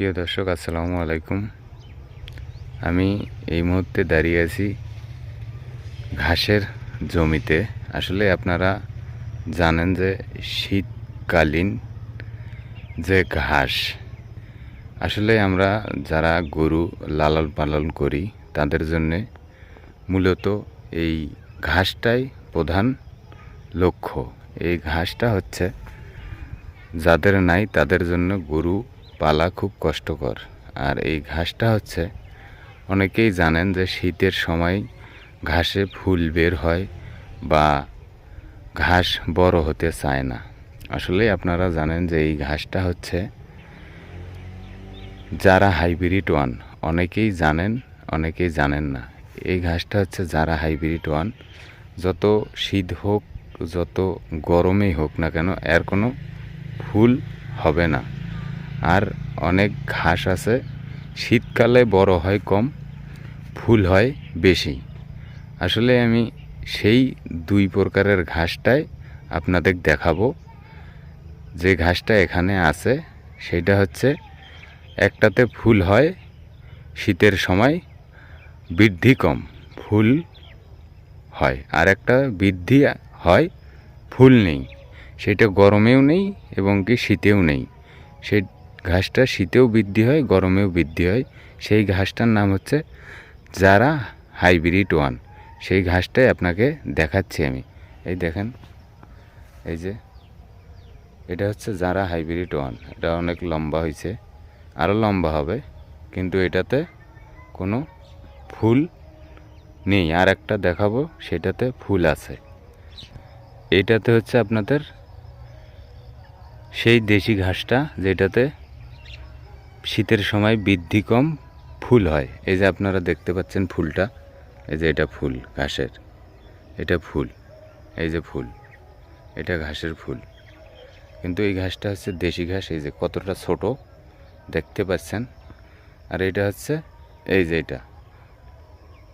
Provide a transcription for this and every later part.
প্রিয় দর্শক, আসসালামু আলাইকুম। আমি এই মুহূর্তে দাঁড়িয়ে আছি ঘাসের জমিতে। আসলে আপনারা জানেন যে শীতকালীন যে ঘাস, আসলে আমরা যারা গরু লালন পালন করি, তাদের জন্যে মূলত এই ঘাসটাই প্রধান লক্ষ্য। এই ঘাসটা হচ্ছে, যাদের নাই তাদের জন্য গরু পালা খুব কষ্টকর। আর এই ঘাসটা হচ্ছে, অনেকেই জানেন যে শীতের সময় ঘাসে ফুল বের হয় বা ঘাস বড় হতে চায় না। আসলে আপনারা জানেন যে এই ঘাসটা হচ্ছে যারা হাইব্রিড ওয়ান। অনেকেই জানেন অনেকেই জানেন না। এই ঘাসটা হচ্ছে যারা হাইব্রিড ওয়ান। যত শীত হোক, যত গরমেই হোক না কেন, এর কোনো ফুল হবে না। আর অনেক ঘাস আছে। শীতকালে বড় হয় কম, ফুল হয় বেশি। আসলে আমি সেই দুই প্রকারের ঘাসটাই আপনাদের দেখাবো। যে ঘাসটা এখানে আছে, সেটা হচ্ছে একটাতে ফুল হয় শীতের সময়, বৃদ্ধি কম, ফুল হয়। আর একটা বৃদ্ধি হয়, ফুল নেই। সেটা গরমেও নেই এবং কি শীতেও নেই। সেই ঘাসটা শীতেও বৃদ্ধি হয়, গরমেও বৃদ্ধি হয়। সেই ঘাসটার নাম হচ্ছে যারা হাইব্রিড ওয়ান। সেই ঘাসটাই আপনাকে দেখাচ্ছি আমি। এই দেখেন, এই যে, এটা হচ্ছে যারা হাইব্রিড ওয়ান। এটা অনেক লম্বা হয়েছে। আরও লম্বা হবে, কিন্তু এটাতে কোনো ফুল নেই। আর একটা দেখাবো, সেটাতে ফুল আছে। এইটাতে হচ্ছে আপনাদের সেই দেশি ঘাসটা, যেটাতে শীতের সময় বৃদ্ধি কম, ফুল হয়। এই যে আপনারা দেখতে পাচ্ছেন ফুলটা, এই যে এটা ফুল, ঘাসের। এটা ফুল, এই যে ফুল, এটা ঘাসের ফুল। কিন্তু এই ঘাসটা হচ্ছে দেশি ঘাস, এই যে কতটা ছোট দেখতে পাচ্ছেন। আর এটা হচ্ছে, এই যে এটা,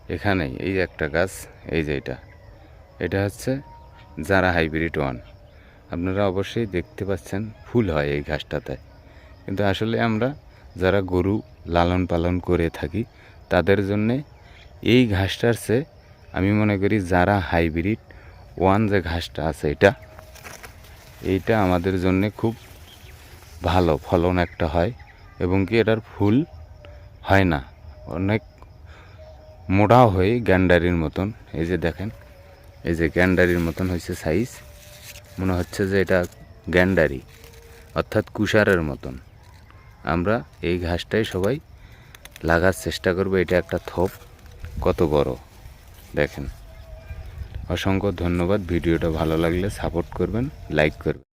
এখানেই, এই একটা গাছ, এই যে এটা। এটা হচ্ছে যারা হাইব্রিড ওয়ান আপনারা অবশ্যই দেখতে পাচ্ছেন, ফুল হয় এই ঘাসটাতে। কিন্তু আসলে আমরা যারা গরু লালন পালন করে থাকি, তাদের জন্যে এই ঘাসটার চেয়ে আমি মনে করি যারা হাইব্রিড, ওয়ান যে ঘাসটা আছে এটা, এইটা আমাদের জন্য খুব ভালো ফলন একটা হয় এবং কি এটার ফুল হয় না। অনেক মোটাও হয়ে গ্যান্ডারির মতন, এই যে দেখেন, এই যে গ্যান্ডারির মতন হয়েছে সাইজ মনে হচ্ছে যে এটা গ্যান্ডারি, অর্থাৎ কুষারের মতন। আমরা এই ঘাসটাই সবাই লাগার চেষ্টা করব। এটা একটা থোপ। কত বড়। দেখেন। অসংখ্য ধন্যবাদ। ভিডিওটা ভালো লাগলে সাপোর্ট করবেন, লাইক করবেন।